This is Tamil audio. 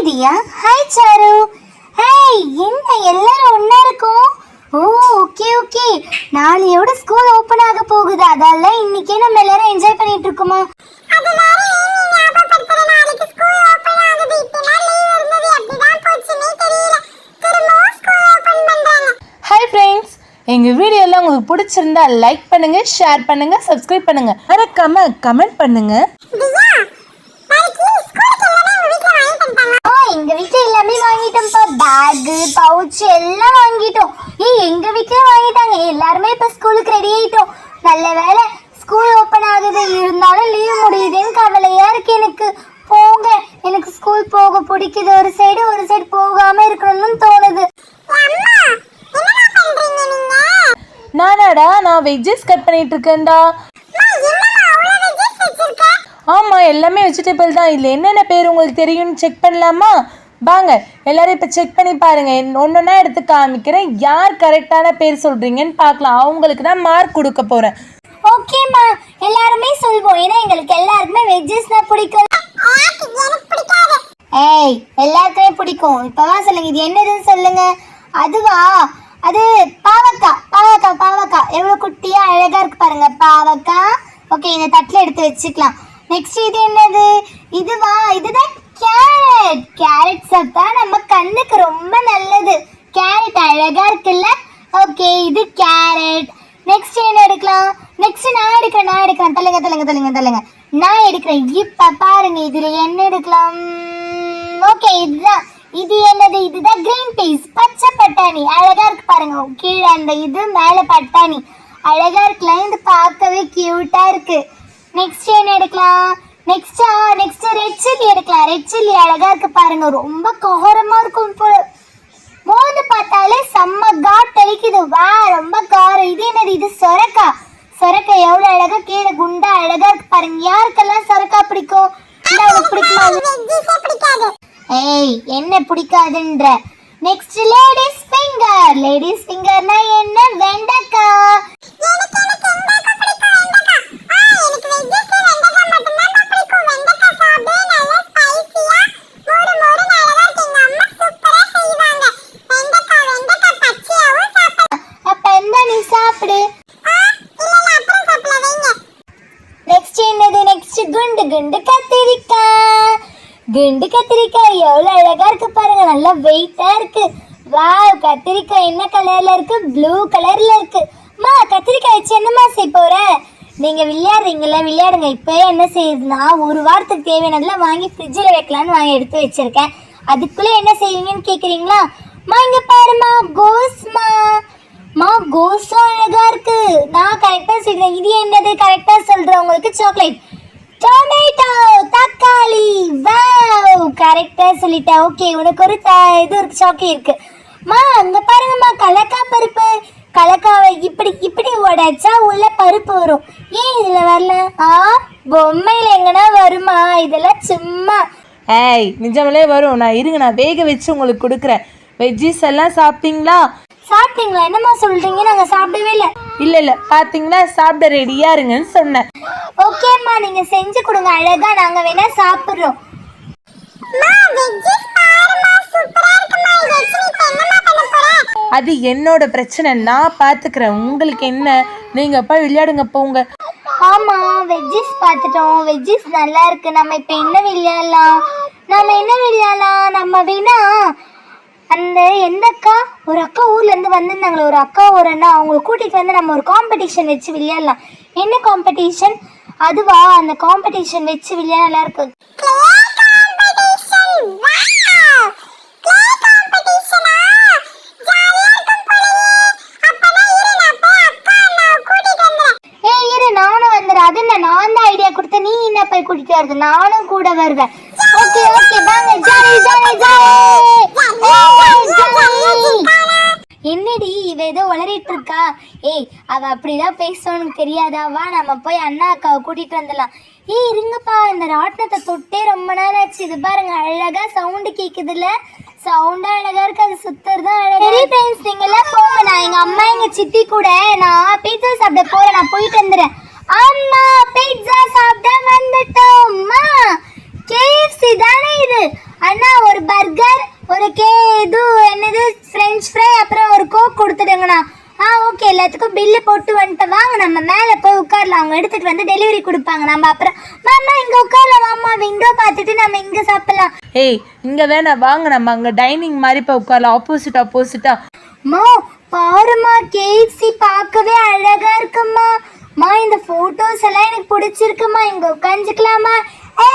Hi Diya hi Charu hey என்ன எல்லாரும் ஒண்ணா இருக்கோம்? ஓ ஓகே ஓகே நாளையோட ஸ்கூல் ஓபன் ஆக போகுது. அதெல்லாம் இன்னைக்கே நம்ம எல்லாரும் என்ஜாய் பண்ணிட்டு இருக்கோமா? ஹாய் ஃப்ரெண்ட்ஸ் எங்கள் வீடியோ எல்லாம் உங்களுக்கு பிடிச்சிருந்தா லைக் பண்ணுங்க ஷேர் பண்ணுங்க சப்ஸ்கிரைப் பண்ணுங்க. மறக்காம கமெண்ட் பண்ணுங்க ஆ எங்க வீட்ல எல்லாமே வாங்கிட்டோம்ப்பா. பேக் பவுச் எல்லாம் வாங்கிட்டோம். ஏய் எங்க வீட்லயே வாங்கிட்டாங்க. எல்லாருமே இப்ப ஸ்கூலுக்கு ரெடி ஆயிட்டோம். நல்ல வேளை ஸ்கூல் ஓபன் ஆகுது. இருந்தாலும் லீவ் முடியுதுன்னு கவலையா இருக்கு எனக்கு. போங்க. எனக்கு ஸ்கூல் போக பிடிக்குது. ஒரு சைடு ஒரு சைடு போகாம இருக்கணும்னு தோணுது. நானாடா நான் வெஜ்ஜஸ் கட் பண்ணிட்டு இருக்கேன்டா. ஆமாம் எல்லாமே வெஜிடபிள் தான். இதில் என்னென்ன பேர் உங்களுக்கு தெரியும்னு செக் பண்ணலாமா? வாங்க எல்லாரும் இப்போ செக் பண்ணி பாருங்க. ஒன்றொன்னா எடுத்து காமிக்கிறேன். யார் கரெக்டான பேர் சொல்கிறீங்கன்னு பார்க்கலாம். அவங்களுக்கு தான் மார்க் கொடுக்க போகிறேன் ஓகேம்மா எல்லாருமே சொல்வோம். ஏன்னா எங்களுக்கு எல்லாருக்குமே வெஜ்ஜஸ்னா பிடிக்கும். ஏய் எல்லாருக்குமே பிடிக்கும். இப்பவா சொல்லுங்க. இது என்னதுன்னு சொல்லுங்க. அதுவா? அது பாவக்காய். பாவக்காய் பாவக்காய். எவ்வளவு குட்டியா அழகா இருக்கு பாருங்க. பாவக்காய். ஓகே இந்த தட்டுல எடுத்து வச்சுக்கலாம். நெக்ஸ்ட் இது என்னது? இதுவா? இதுதான் கேரட் கேரட் சாப்பிட்டா நம்ம கண்ணுக்கு ரொம்ப நல்லது. கேரட் அழகா இருக்குல்ல? ஓகே இது கேரட் நெக்ஸ்ட் என்ன எடுக்கலாம்? நெக்ஸ்ட் நான் எடுக்கிறேன் நான் எடுக்கிறேன். தள்ளுங்க தள்ளுங்க தள்ளுங்க தள்ளுங்க. நான் எடுக்கிறேன். இப்ப பாருங்க இதுல என்ன எடுக்கலாம்? ஓகே இதுதான். இது என்னது? இதுதான் கிரீன் பீஸ் பச்சை பட்டாணி. அழகா இருக்கு பாருங்க. கீழே அந்த இது மேல பட்டாணி. அழகா இருக்கலாம். இது பார்க்கவே கியூட்டா இருக்கு. நெக்ஸ்ட் என்ன எடுக்கலாம். நெக்ஸ்டா நெக்ஸ்ட் ரெட் சில்லி எடுக்கலாம். ரெட் சில்லி அழகா இருக்கு பாருங்க. ரொம்ப கோரமா இருக்கும் மோந்து பார்த்தாலே செம்ம காட் தெளிக்குது வா ரொம்ப காரம் இது என்னது? இது சொரக்கா. சொரக்கா எவ்வளவு அழகா கீழே குண்டா அழகா இருக்கு பாருங்க. யாருக்கெல்லாம் சொரக்கா பிடிக்கும்? பிடிக்குமா? ஏய் என்ன பிடிக்காதுன்ற. நெக்ஸ்ட் லேடிஸ் ஃபிங்கர் லேடிஸ் ஃபிங்கர்னா என்ன? வெண்டக்காய் அப்ப இந்த நீ சாப்பிடு நெக்ஸ்ட் என்னது நெக்ஸ்ட் குண்டு குண்டு கத்திரிக்காய். குண்டு கத்திரிக்காய் எவ்வளவு அழகா இருக்கு பாருங்க. நல்லா வெயிட்டா இருக்கு. வாவ் கத்திரிக்காய் என்ன கலர்ல இருக்கு? ப்ளூ கலர்ல இருக்கு. மா கத்திரிக்காய் வச்சு என்னம்மா செய்ய போற? நீங்கள் விளையாடுறீங்கள விளையாடுங்க. இப்போ என்ன செய்யுதுன்னா ஒரு வாரத்துக்கு தேவையானதெல்லாம் வாங்கி ஃப்ரிட்ஜில் வைக்கலான்னு வாங்கி எடுத்து வச்சுருக்கேன். அதுக்குள்ளே என்ன செய்வீங்கன்னு கேட்குறீங்களா மா இங்கே பாருமா கோஸ்மா. மா கோஸும் அழகா இருக்கு. நான் கரெக்டாக சொல்கிறேன் இது என்னது கரெக்டாக சொல்கிறேன் உங்களுக்கு சாக்லேட் டொமேட்டோ தக்காளி. வாவ் கரெக்டாக சொல்லிட்டேன். ஓகே உனக்கு ஒரு த இது ஒரு சாக்லேட் இருக்குது மா அங்கே பாருங்கம்மா கலக்கா பருப்பு. கலக்காவை இப்படி இப்படி உடைச்சா உள்ள பருப்பு வரும். ஏன் இதுல வரல? ஆ பொம்மையில எங்கன்னா வருமா? இதெல்லாம் சும்மா. ஏய் நிஜமாலே வரும். நான் இருங்க நான் வேக வச்சு உங்களுக்கு கொடுக்குறேன். வெஜ்ஜிஸ் எல்லாம் சாப்பிட்டீங்களா? சாப்பிட்டீங்களா? என்னம்மா சொல்றீங்க? நாங்க சாப்பிடவே இல்லை. இல்லை இல்லை. பார்த்தீங்களா சாப்பிட ரெடியாக இருங்கன்னு சொன்னேன். ஓகேம்மா நீங்க செஞ்சு கொடுங்க. அழகா நாங்க வேணா சாப்பிடுறோம். அது என்னோட பிரச்சனை. நான் பார்த்துக்கிறேன் உங்களுக்கு என்ன? நீங்கள் போய் விளையாடுங்க போங்க. ஆமா வெஜ்ஜிஸ் பார்த்துட்டோம் வெஜ்ஜிஸ் நல்லா இருக்கு. நம்ம இப்ப என்ன விளையாடலாம்? நம்ம என்ன விளையாடலாம்? நம்ம வேணா? அந்த எந்த அக்கா? ஒரு அக்கா ஊர்ல இருந்து வந்திருந்தாங்களே. ஒரு அக்கா ஒரு அண்ணா அவங்களை கூட்டிட்டு வந்து நம்ம ஒரு காம்படிஷன் வச்சு விளையாடலாம். என்ன காம்படிஷன் அதுவா? அந்த காம்படிஷன் வச்சு விளையாட நல்லா இருக்கு ஏய் இரு நானும் வந்துடுறேன் அது என்ன நான் தான் நீ என்ன போய் கூட்டிட்டு வருது? நானும் கூட வருவேன். ஓகே ஓகே வாங்க ஜாலி ஜாலி ஜாலி. என்னடி இவ ஏதோ உளறிட்டு இருக்கா? ஏய் அவ அப்படிதான் பேசணும்னு தெரியாதா? வா நம்ம போய் அண்ணா அக்காவை கூட்டிட்டு வந்துடலாம். ஏய் இருங்கப்பா இந்த ராட்டினத்தை தொட்டே ரொம்ப நாள் ஆச்சு. இது பாருங்க அழகா சவுண்டு கேக்குதுல்ல? சவுண்டா அழகா இருக்கு அது சுத்துறது அழகா சரி ஃப்ரெண்ட்ஸ் நீங்க எல்லாம் போங்க. நான் எங்க அம்மா எங்க சித்தி கூட நான் பீட்சா சாப்பிட போறேன். நான் போயிட்டு வந்துடுறேன். அம்மா பீட்சா சாப்பிட வந்துட்டோம்மா கேஎஃப்சி தானே இது? அண்ணா ஒரு பை எங்களுக்கு இது என்னது ஃப்ரெஞ்ச் ஃப்ரை அப்புறம் ஒரு கோக் கொடுத்துடுங்கண்ணா. ஆ ஓகே எல்லாத்துக்கும் பில்லு போட்டு வந்துட்டு வாங்க நம்ம மேலே போய் உட்காரலாம். அவங்க எடுத்துட்டு வந்து டெலிவரி கொடுப்பாங்க. நம்ம அப்புறம் மாமா இங்கே உட்காரலாம். மாமா விண்டோ பார்த்துட்டு நம்ம இங்கே சாப்பிடலாம். ஏய் இங்கே வேணாம் வாங்க. நம்ம அங்கே டைனிங் மாதிரி இப்போ உட்காரலாம். ஆப்போசிட் ஆப்போசிட்டா மா பாருமா கேஎஃப்சி பார்க்கவே அழகா இருக்குமா மா இந்த போட்டோஸ் எல்லாம் எனக்கு பிடிச்சிருக்குமா இங்க உட்காந்துக்கலாமா ஏ